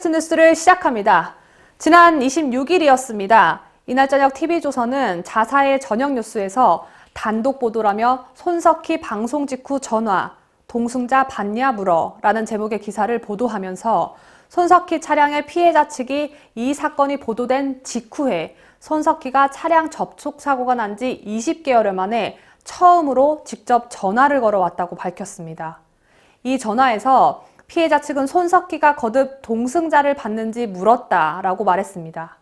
팟캐스트 뉴스를 시작합니다. 지난 26일이었습니다. 이날 저녁 TV조선은 자사의 저녁 뉴스에서 단독 보도라며 손석희 방송 직후 전화, 동승자 봤냐 물어라는 제목의 기사를 보도하면서 손석희 차량의 피해자 측이 이 사건이 보도된 직후에 손석희가 차량 접촉 사고가 난 지 20개월여 만에 처음으로 직접 전화를 걸어왔다고 밝혔습니다. 이 전화에서 피해자 측은 손석희가 거듭 동승자를 받는지 물었다라고 말했습니다.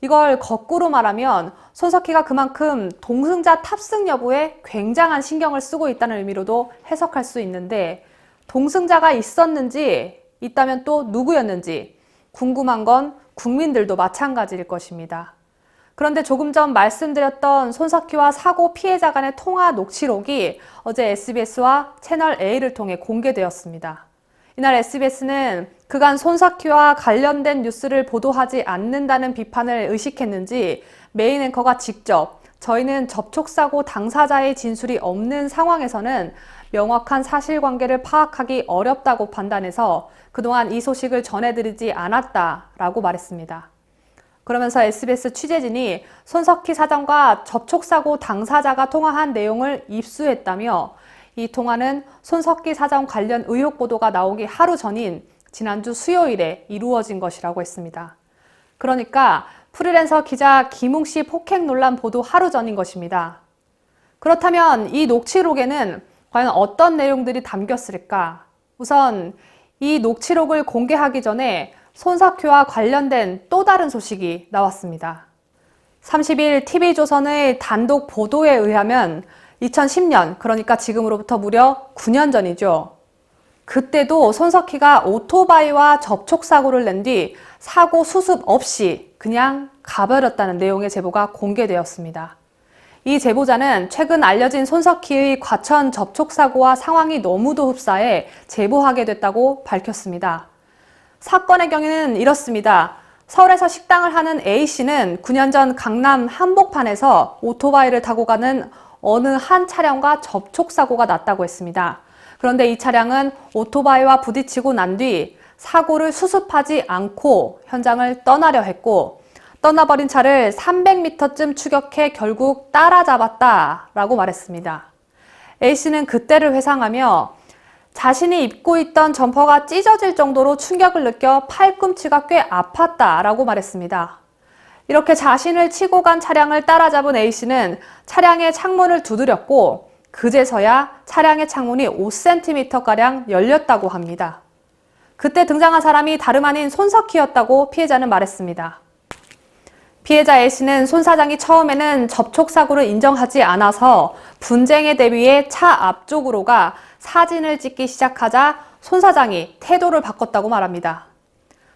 이걸 거꾸로 말하면 손석희가 그만큼 동승자 탑승 여부에 굉장한 신경을 쓰고 있다는 의미로도 해석할 수 있는데 동승자가 있었는지 있다면 또 누구였는지 궁금한 건 국민들도 마찬가지일 것입니다. 그런데 조금 전 말씀드렸던 손석희와 사고 피해자 간의 통화 녹취록이 어제 SBS와 채널 A를 통해 공개되었습니다. 이날 SBS는 그간 손석희와 관련된 뉴스를 보도하지 않는다는 비판을 의식했는지 메인 앵커가 직접 저희는 접촉사고 당사자의 진술이 없는 상황에서는 명확한 사실관계를 파악하기 어렵다고 판단해서 그동안 이 소식을 전해드리지 않았다라고 말했습니다. 그러면서 SBS 취재진이 손석희 사장과 접촉사고 당사자가 통화한 내용을 입수했다며 이 통화는 손석희 사장 관련 의혹 보도가 나오기 하루 전인 지난주 수요일에 이루어진 것이라고 했습니다. 그러니까 프리랜서 기자 김웅 씨 폭행 논란 보도 하루 전인 것입니다. 그렇다면 이 녹취록에는 과연 어떤 내용들이 담겼을까? 우선 이 녹취록을 공개하기 전에 손석희와 관련된 또 다른 소식이 나왔습니다. 30일 TV조선의 단독 보도에 의하면 2010년, 그러니까 지금으로부터 무려 9년 전이죠. 그때도 손석희가 오토바이와 접촉사고를 낸 뒤 사고 수습 없이 그냥 가버렸다는 내용의 제보가 공개되었습니다. 이 제보자는 최근 알려진 손석희의 과천 접촉사고와 상황이 너무도 흡사해 제보하게 됐다고 밝혔습니다. 사건의 경우는 이렇습니다. 서울에서 식당을 하는 A씨는 9년 전 강남 한복판에서 오토바이를 타고 가는 어느 한 차량과 접촉사고가 났다고 했습니다. 그런데 이 차량은 오토바이와 부딪히고 난 뒤 사고를 수습하지 않고 현장을 떠나려 했고 떠나버린 차를 300m쯤 추격해 결국 따라잡았다라고 말했습니다. A씨는 그때를 회상하며 자신이 입고 있던 점퍼가 찢어질 정도로 충격을 느껴 팔꿈치가 꽤 아팠다라고 말했습니다. 이렇게 자신을 치고 간 차량을 따라잡은 A씨는 차량의 창문을 두드렸고 그제서야 차량의 창문이 5cm가량 열렸다고 합니다. 그때 등장한 사람이 다름 아닌 손석희였다고 피해자는 말했습니다. 피해자 A씨는 손 사장이 처음에는 접촉사고를 인정하지 않아서 분쟁에 대비해 차 앞쪽으로 가 사진을 찍기 시작하자 손 사장이 태도를 바꿨다고 말합니다.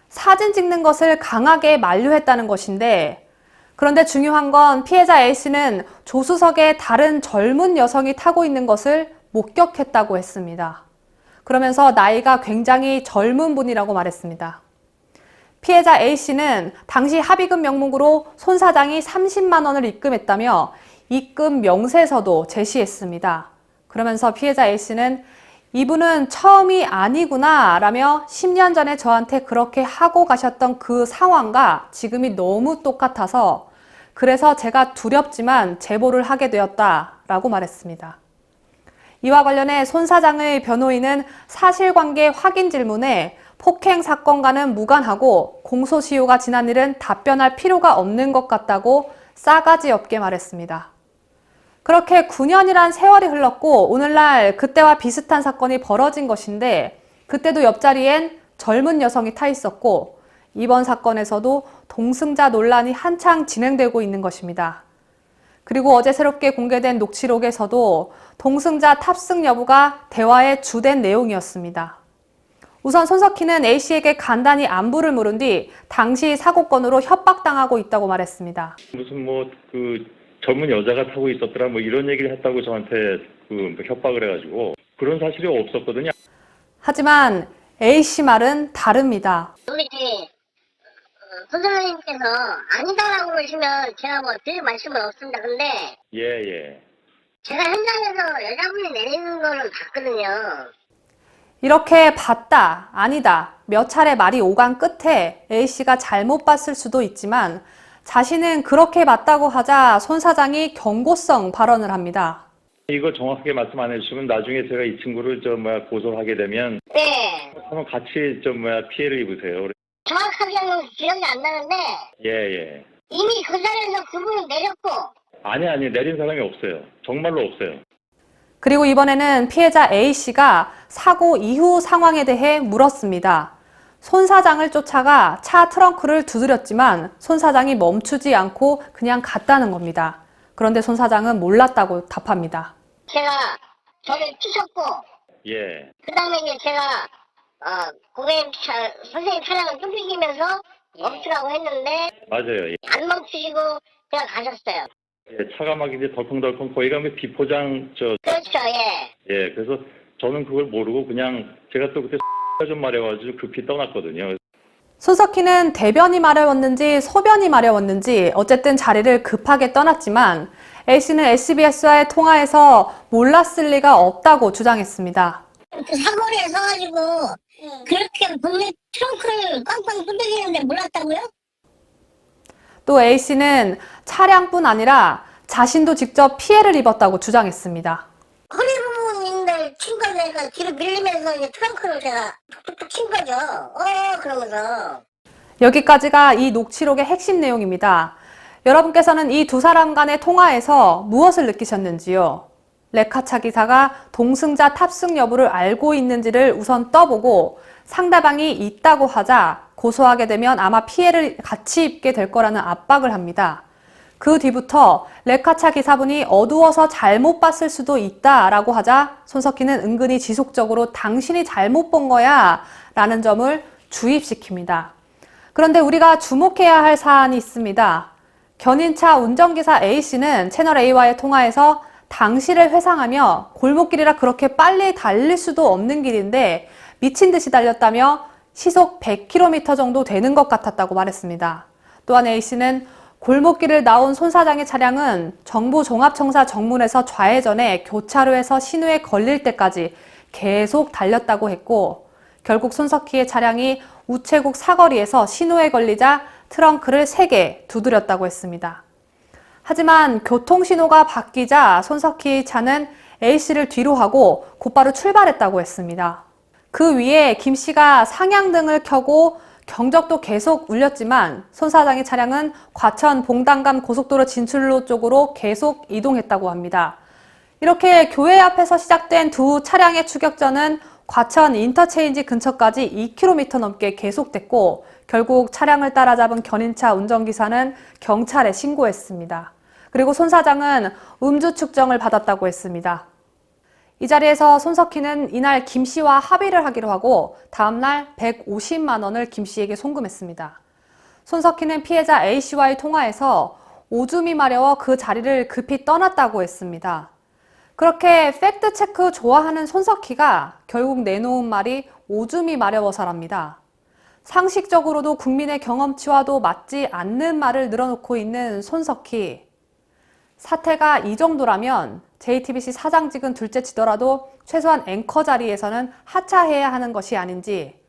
사진 찍는 것을 강하게 만류했다는 것인데 그런데 중요한 건 피해자 A씨는 조수석에 다른 젊은 여성이 타고 있는 것을 목격했다고 했습니다. 그러면서 나이가 굉장히 젊은 분이라고 말했습니다. 피해자 A씨는 당시 합의금 명목으로 손 사장이 30만 원을 입금했다며 입금 명세서도 제시했습니다. 그러면서 피해자 A씨는 이분은 처음이 아니구나 라며 10년 전에 저한테 그렇게 하고 가셨던 그 상황과 지금이 너무 똑같아서 그래서 제가 두렵지만 제보를 하게 되었다 라고 말했습니다. 이와 관련해 손 사장의 변호인은 사실관계 확인 질문에 폭행 사건과는 무관하고 공소시효가 지난 일은 답변할 필요가 없는 것 같다고 싸가지 없게 말했습니다. 그렇게 9년이란 세월이 흘렀고 오늘날 그때와 비슷한 사건이 벌어진 것인데 그때도 옆자리엔 젊은 여성이 타 있었고 이번 사건에서도 동승자 논란이 한창 진행되고 있는 것입니다. 그리고 어제 새롭게 공개된 녹취록에서도 동승자 탑승 여부가 대화의 주된 내용이었습니다. 우선 손석희는 A씨에게 간단히 안부를 물은 뒤 당시 사고건으로 협박당하고 있다고 말했습니다. 무슨 뭐 그 젊은 여자가 타고 있었더라 뭐 이런 얘기를 했다고 저한테 그 협박을 해가지고 그런 사실이 없었거든요. 하지만 A씨 말은 다릅니다. 우리 어, 선생님께서 아니다라고 그러시면 제가 뭐 드릴 말씀은 없습니다. 근데 예 예. 제가 현장에서 여자분이 내리는 거는 봤거든요. 이렇게 봤다, 아니다, 몇 차례 말이 오간 끝에 A씨가 잘못 봤을 수도 있지만 자신은 그렇게 맞다고 하자 손 사장이 경고성 발언을 합니다. 이거 정확하게 말씀 안 해주시면 나중에 제가 이 친구를 저 뭐야 고소하게 되면 네. 한번 같이 저 뭐야 피해를 입으세요. 정확하게는 기억이 안 나는데 예 예. 이미 그 자리에서 그분이 내렸고 아니 아니 내린 사람이 없어요. 정말로 없어요. 그리고 이번에는 피해자 A씨가 사고 이후 상황에 대해 물었습니다. 손 사장을 쫓아가 차 트렁크를 두드렸지만 손 사장이 멈추지 않고 그냥 갔다는 겁니다. 그런데 손 사장은 몰랐다고 답합니다. 제가 저를 치셨고 예. 그 다음에 이제 제가 어, 고객님 차, 선생님 차량을 쫓기면서 멈추라고 했는데 맞아요. 예. 안 멈추시고 그냥 가셨어요. 예, 차가 막 이제 덜컹덜컹 거기가 뭐 비포장 저 그렇죠, 예. 예, 그래서 저는 그걸 모르고 그냥 제가 또 그때 좀 마려가지고 급히 떠났거든요. 손석희는 대변이 마려웠는지 소변이 마려웠는지 어쨌든 자리를 급하게 떠났지만 A씨는 SBS와의 통화에서 몰랐을 리가 없다고 주장했습니다. 그 사거리에 서가지고 그렇게 본넷 트렁크를 꽝꽝 두들기는데 몰랐다고요? 또 A씨는 차량뿐 아니라 자신도 직접 피해를 입었다고 주장했습니다. 허리 부분인데 친 거죠. 그러니까 뒤로 밀리면서 이제 트렁크를 제가 툭툭툭 친 거죠. 어, 그러면서. 여기까지가 이 녹취록의 핵심 내용입니다. 여러분께서는 이 두 사람 간의 통화에서 무엇을 느끼셨는지요? 레카차 기사가 동승자 탑승 여부를 알고 있는지를 우선 떠보고 상대방이 있다고 하자 고소하게 되면 아마 피해를 같이 입게 될 거라는 압박을 합니다. 그 뒤부터 레카차 기사분이 어두워서 잘못 봤을 수도 있다라고 하자 손석희는 은근히 지속적으로 당신이 잘못 본 거야 라는 점을 주입시킵니다. 그런데 우리가 주목해야 할 사안이 있습니다. 견인차 운전기사 A씨는 채널 A와의 통화에서 당시를 회상하며 골목길이라 그렇게 빨리 달릴 수도 없는 길인데 미친 듯이 달렸다며 시속 100km 정도 되는 것 같았다고 말했습니다. 또한 A씨는 골목길을 나온 손 사장의 차량은 정부 종합청사 정문에서 좌회전해 교차로에서 신호에 걸릴 때까지 계속 달렸다고 했고 결국 손석희의 차량이 우체국 사거리에서 신호에 걸리자 트렁크를 3개 두드렸다고 했습니다. 하지만 교통신호가 바뀌자 손석희 차는 A씨를 뒤로 하고 곧바로 출발했다고 했습니다. 그 위에 김 씨가 상향등을 켜고 경적도 계속 울렸지만 손 사장의 차량은 과천 봉단감 고속도로 진출로 쪽으로 계속 이동했다고 합니다. 이렇게 교회 앞에서 시작된 두 차량의 추격전은 과천 인터체인지 근처까지 2km 넘게 계속됐고 결국 차량을 따라잡은 견인차 운전기사는 경찰에 신고했습니다. 그리고 손 사장은 음주 측정을 받았다고 했습니다. 이 자리에서 손석희는 이날 김 씨와 합의를 하기로 하고 다음날 150만 원을 김 씨에게 송금했습니다. 손석희는 피해자 A 씨와의 통화에서 오줌이 마려워 그 자리를 급히 떠났다고 했습니다. 그렇게 팩트 체크 좋아하는 손석희가 결국 내놓은 말이 오줌이 마려워서랍니다. 상식적으로도 국민의 경험치와도 맞지 않는 말을 늘어놓고 있는 손석희. 사태가 이 정도라면 JTBC 사장직은 둘째 치더라도 최소한 앵커 자리에서는 하차해야 하는 것이 아닌지,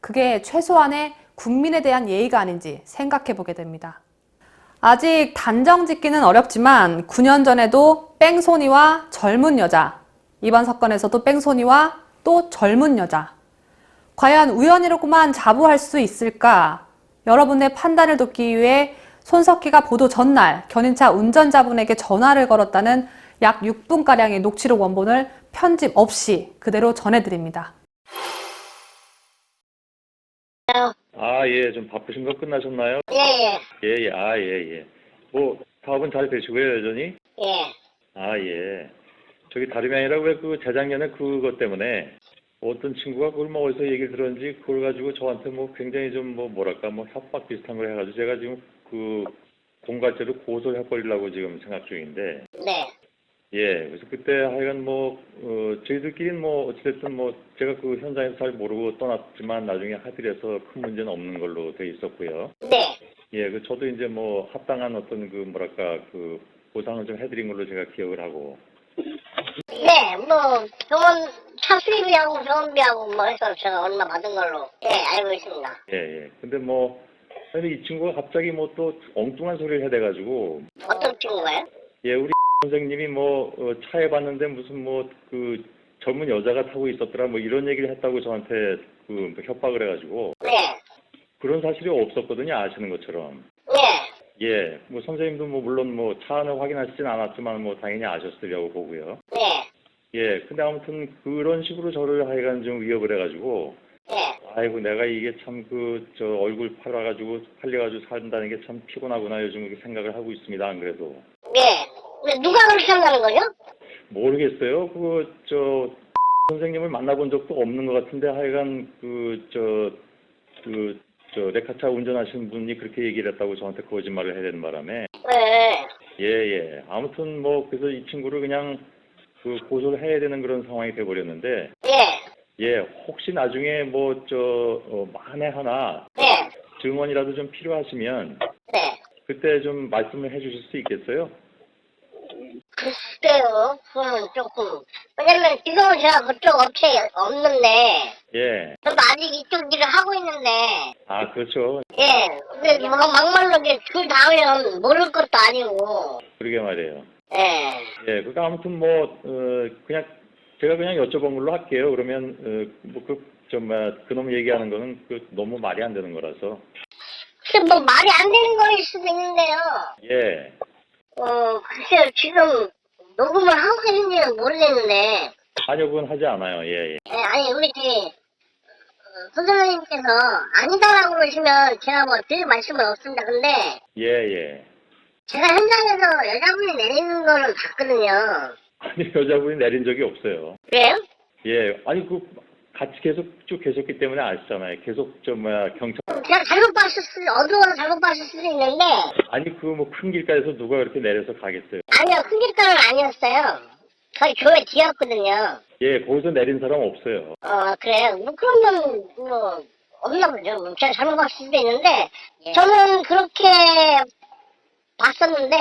그게 최소한의 국민에 대한 예의가 아닌지 생각해 보게 됩니다. 아직 단정 짓기는 어렵지만 9년 전에도 뺑소니와 젊은 여자, 이번 사건에서도 뺑소니와 또 젊은 여자. 과연 우연이로구만 자부할 수 있을까? 여러분의 판단을 돕기 위해 손석희가 보도 전날 견인차 운전자분에게 전화를 걸었다는 약 6분가량의 녹취록 원본을 편집 없이 그대로 전해드립니다. 아, 예, 좀 바쁘신 거 끝나셨나요? 예, 예, 예, 예, 아, 예, 예. 뭐 사업은 잘 되시고요, 여전히? 예. 아, 예. 저기 다름이 아니라 왜 그 재작년에 그것 때문에 어떤 친구가 그걸 뭐 어디서 얘기를 들었는지 그걸 가지고 저한테 뭐 굉장히 좀 뭐 뭐랄까 뭐 협박 비슷한 걸 해가지고 제가 지금 그 공갈죄로 고소해버리려고 지금 생각 중인데 네. 예 그래서 그때 하여간 뭐 어, 저희들끼리는 뭐 어찌됐든 뭐 제가 그 현장에서 잘 모르고 떠났지만 나중에 해서 큰 문제는 없는 걸로 돼 있었고요 네. 예 그 저도 이제 뭐 합당한 어떤 그 뭐랄까 그 보상을 좀 해드린 걸로 제가 기억을 하고 네, 뭐 병원 차 수리비하고 병원비하고 뭐 해서 제가 얼마 받은 걸로 예 알고 있습니다. 예, 예. 근데 뭐, 근데 이 친구가 갑자기 뭐 또 엉뚱한 소리를 해대가지고, 어떤 친구가요? 예, 우리 선생님이 뭐, 어, 차에 봤는데 무슨 뭐, 그, 젊은 여자가 타고 있었더라, 뭐 이런 얘기를 했다고 저한테 그 협박을 해가지고, 네, 그런 사실이 없었거든요, 아시는 것처럼. 네, 예, 뭐 선생님도 뭐 물론 뭐 차 안을 확인하시진 않았지만 뭐 당연히 아셨으리라고 보고요. 네, 예, 근데 아무튼 그런 식으로 저를 하여간 좀 위협을 해가지고, 네. 아이고 내가 이게 참 그 저 얼굴 팔아가지고 팔려가지고 산다는 게 참 피곤하구나 요즘 그렇게 생각을 하고 있습니다. 안 그래도 네. 누가 그렇게 한다는 거죠? 모르겠어요. 그거 저 선생님을 만나본 적도 없는 것 같은데 하여간 그 저 그 저 레카차 운전하시는 분이 그렇게 얘기를 했다고 저한테 거짓말을 해야 되는 바람에 네. 예 예 아무튼 뭐 그래서 이 친구를 그냥 그 고소를 해야 되는 그런 상황이 돼버렸는데 네. 예 혹시 나중에 뭐 저 어, 만에 하나 네. 증언이라도 좀 필요하시면 네. 그때 좀 말씀을 해 주실 수 있겠어요? 글쎄요. 그거는 조금. 왜냐면 지금은 제가 그쪽 업체에 없는데, 예. 저도 아직 이쪽 일을 하고 있는데, 아 그렇죠. 예. 근데 뭐 막말로 이제 줄 닿으면 모를 것도 아니고, 그러게 말이에요. 예. 예. 그러니까 아무튼 뭐 어, 그냥 제가 그냥 여쭤본 걸로 할게요. 그러면 어, 뭐 그좀 그놈 얘기하는 거는 그 너무 말이 안 되는 거라서. 글쎄 뭐 말이 안 되는 거일 수도 있는데요. 예. 어, 글쎄요. 지금 녹음을 하고 계신지는 모르겠는데, 그건 하지 않아요. 예, 예. 예, 아니, 우리 저기, 어, 선생님께서 아니다라고 그러시면 제가 뭐 드릴 말씀은 없습니다. 근데, 예, 예. 제가 현장에서 여자분이 내리는 거는 봤거든요. 아니 여자분이 내린 적이 없어요. 그래요? 예. 아니 그 같이 계속 쭉 계셨기 때문에 아시잖아요. 계속 저 뭐야 경찰 제가 잘못 봤을 수, 어두워서 잘못 봤을 수도 있는데, 아니 그 뭐 큰 길가에서 누가 그렇게 내려서 가겠어요. 아니요, 큰 길가는 아니었어요. 저희 교회 뒤였거든요. 예, 거기서 내린 사람 없어요. 어, 그래요. 뭐 그런 건, 뭐, 없나 보죠. 뭐 제가 잘못 봤을 수도 있는데, 저는 그렇게 봤었는데,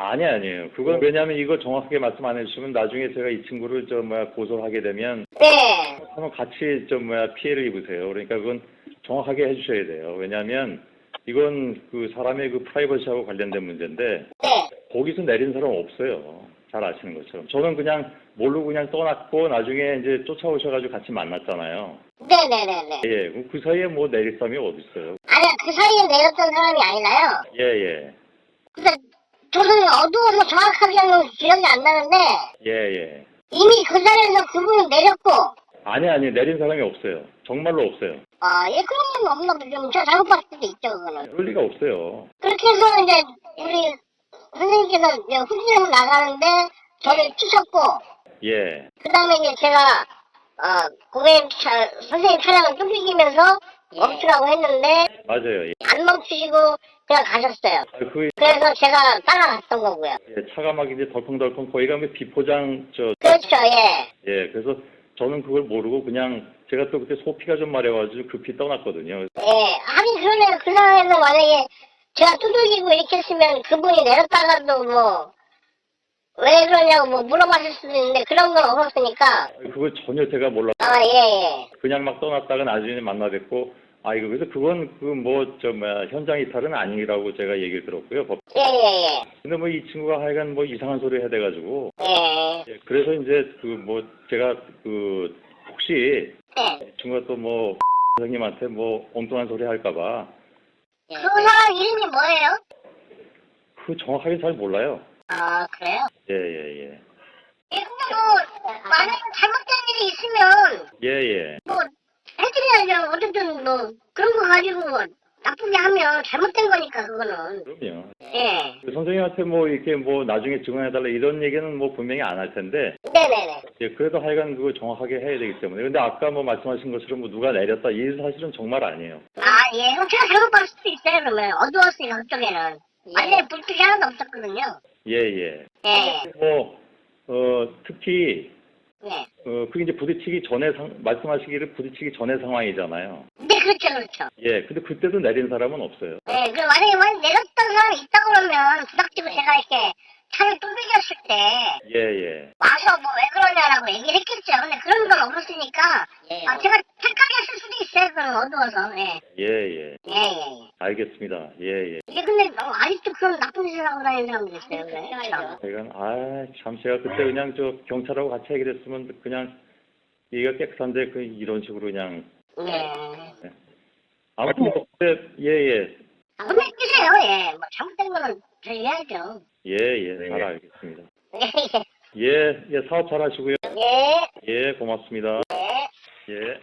아니 아니에요. 그건 왜냐하면 이거 정확하게 말씀 안 해주시면 나중에 제가 이 친구를 저 뭐야 고소하게 되면 네, 한번 같이 저 뭐야 피해를 입으세요. 그러니까 그건 정확하게 해주셔야 돼요. 왜냐하면 이건 그 사람의 그 프라이버시하고 관련된 문제인데 네, 거기서 내린 사람 없어요. 잘 아시는 것처럼. 저는 그냥 모르고 그냥 떠났고 나중에 이제 쫓아오셔가지고 같이 만났잖아요. 네네네네. 예, 그그 사이에 뭐 내릴 사람이 어디 있어요? 아니요, 그 사이에 내렸던 사람이 아니라요. 예, 예, 근데 저는 어두워서 정확하게는 기억이 안 나는데, 예, 예. 이미 그 자리에서 그분이 내렸고, 아니 아니 내린 사람이 없어요. 정말로 없어요. 아, 예, 그런 건 없나 보죠. 제가 잘못 봤을 수도 있죠, 그거는. 그럴 리가 없어요. 그렇게 해서 이제 우리 선생님께서 이제 후진을 나가는데 저를 치셨고 예, 그 다음에 이제 제가 어, 고객님 차, 선생님 차량을 쫓기면서 멈추라고 했는데 맞아요. 예. 안 멈추시고 그냥 가셨어요. 아, 그 그래서 제가 따라갔던 거고요. 예, 차가 막 이제 덜컹덜컹 거기가 뭐 비포장 저 그렇죠, 예. 예, 그래서 저는 그걸 모르고 그냥 제가 또 그때 소피가 좀 마려가지고 급히 떠났거든요. 예. 하긴 그러네요. 그 상황에서 만약에 제가 두들기고 이렇게 했으면 그분이 내렸다가도 뭐, 왜 그러냐고 뭐 물어봤을 수도 있는데 그런 건 없었으니까. 그걸 전혀 제가 몰라. 아, 예, 예. 그냥 막 떠났다가 나중에 만나 뵙고 아 이거 그래서 그건 그 뭐 저 뭐야 현장 이탈은 아니라고 제가 얘기를 들었고요. 법- 예, 예, 근데 뭐 이 친구가 하여간 뭐 이상한 소리 해대가지고 예. 예. 예, 그래서 이제 그 뭐 제가 그 혹시 네. 이 친구가 또 뭐 선생님한테 뭐 엉뚱한 소리 할까봐 그 사람 이름이 뭐예요? 그 정확하게 잘 몰라요. 아, 그래요? 예 예 예. 예, 근데 뭐, 만약에 잘못된 일이 있으면, 예, 예. 뭐, 해드려야죠. 어쨌든 뭐, 그런 거 가지고 뭐, 나쁘게 하면 잘못된 거니까, 그거는. 그럼요. 예. 그 선생님한테 뭐 이렇게 뭐 나중에 증언해달라 이런 얘기는 뭐 분명히 안 할 텐데 네네네. 예, 그래도 하여간 그거 정확하게 해야 되기 때문에. 근데 아까 뭐 말씀하신 것처럼 뭐 누가 내렸다 이 사실은 정말 아니에요. 아, 예. 그럼 제가 잘못 봤을 수도 있어요, 그러면. 어두웠으니까, 그쪽에는. 완전히 불빛이 하나도 없었거든요. 예, 예. 예. 뭐, 어, 특히, 예. 어, 그게 이제 부딪히기 전에 상, 말씀하시기를 부딪히기 전의 상황이잖아요. 네, 그렇죠, 그렇죠. 예, 근데 그때도 내린 사람은 없어요. 예, 그 만약에 만약 내렸던 사람이 있다 그러면 부닥치고 제가 이렇게 차를 두들겼을 때 예, 예. 와서 뭐 왜 그러냐라고 얘기를 했겠죠. 근데 그런 건 없었으니까 아, 제가 착하게 했을 수도 있어요. 그럼 어두워서. 예. 예, 예. 예, 예, 예. 알겠습니다. 예, 예. 이게 근데 어, 아직도 그런 나쁜 짓을 하고 다니는 사람들 있어요. 그래. 참. 제가, 아, 참, 제가 그때 그냥 저 경찰하고 같이 얘기를 했으면 그냥 얘기가 깨끗한데 그 이런 식으로 그냥. 예. 아무튼 뭐, 그때, 예, 예. 아, 근데 끼세요. 예. 뭐 잘못된 거는 저희 해야죠. 예, 예. 잘 알겠습니다. 예, 예, 예. 사업 잘 하시고요. 예. 예, 고맙습니다. 예. 예.